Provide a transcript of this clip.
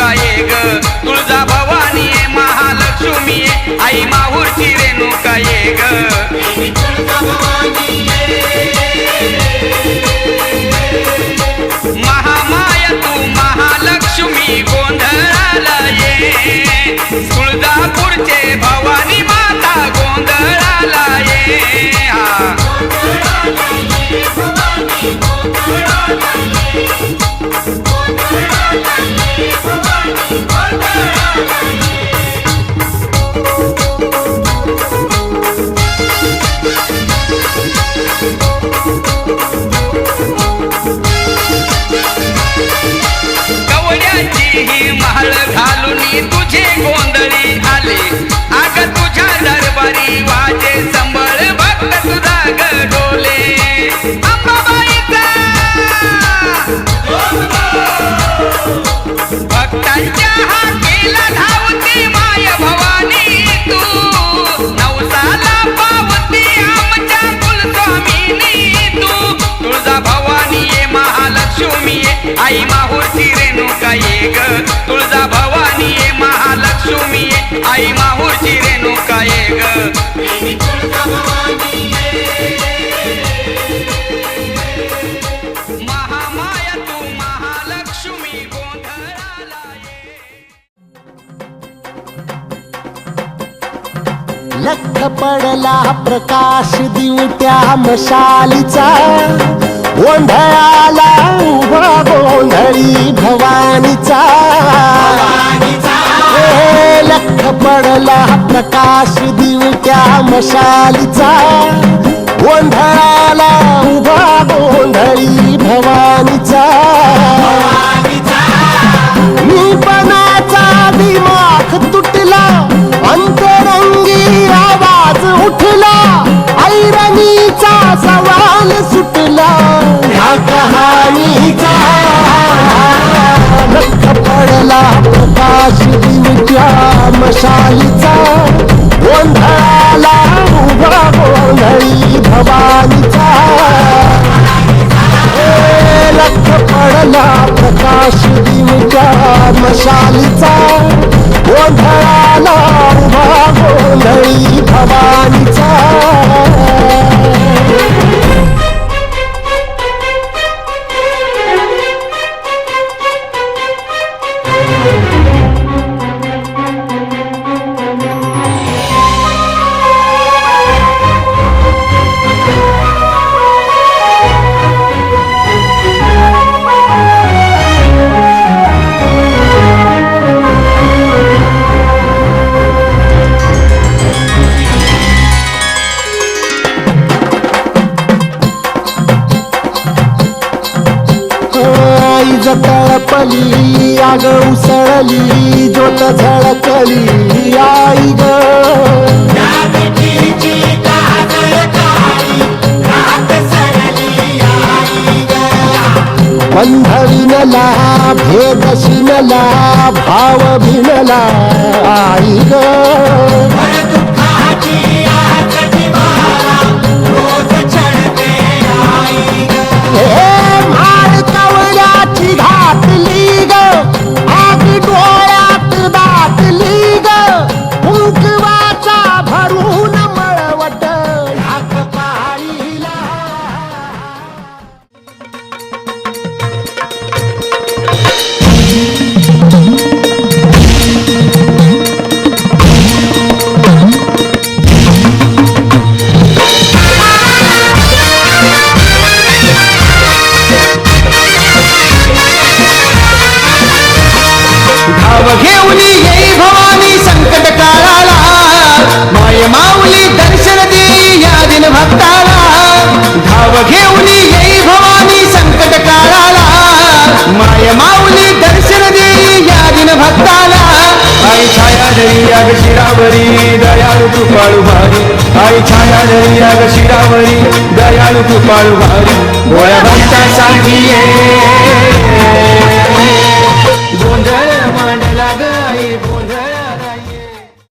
तुळका ग? तुळजा भवानी महालक्ष्मी आई माहूरची रेणुका ये ग. 来看。ये ग तुळजा भवानी ये महालक्ष्मी ये आई माहूरची रेणुका ये ग. महामाया तू महालक्ष्मी गोंधळाला ये. लख पडला प्रकाश दिवट्या मशालीचा. गोंधळाला उभा गोंधळी भवानीचा. लख पडला प्रकाश दिवट्या मशालीचा. गोंधळाला उभा गोंधळी भवानीचा. दिवट्या गोंधळाला उभा गोंधळी भवानीचा. ए, लख पडला प्रकाश दिवच्या मशालीचा गोंधळाला उभा गोंधळी भवानी आई जतळपली आग उसळली ज्योत झळकली आई ग. बंध विनला भेद शिनला भाव भिनला आई ग. आई छाया जरी अग शिरावरी दयाळू कृपाळू भारी. आई छाया जरी अग शिरावरी दयाळू कृपाळू भारी. गोळ्या भक्तासाठी ये.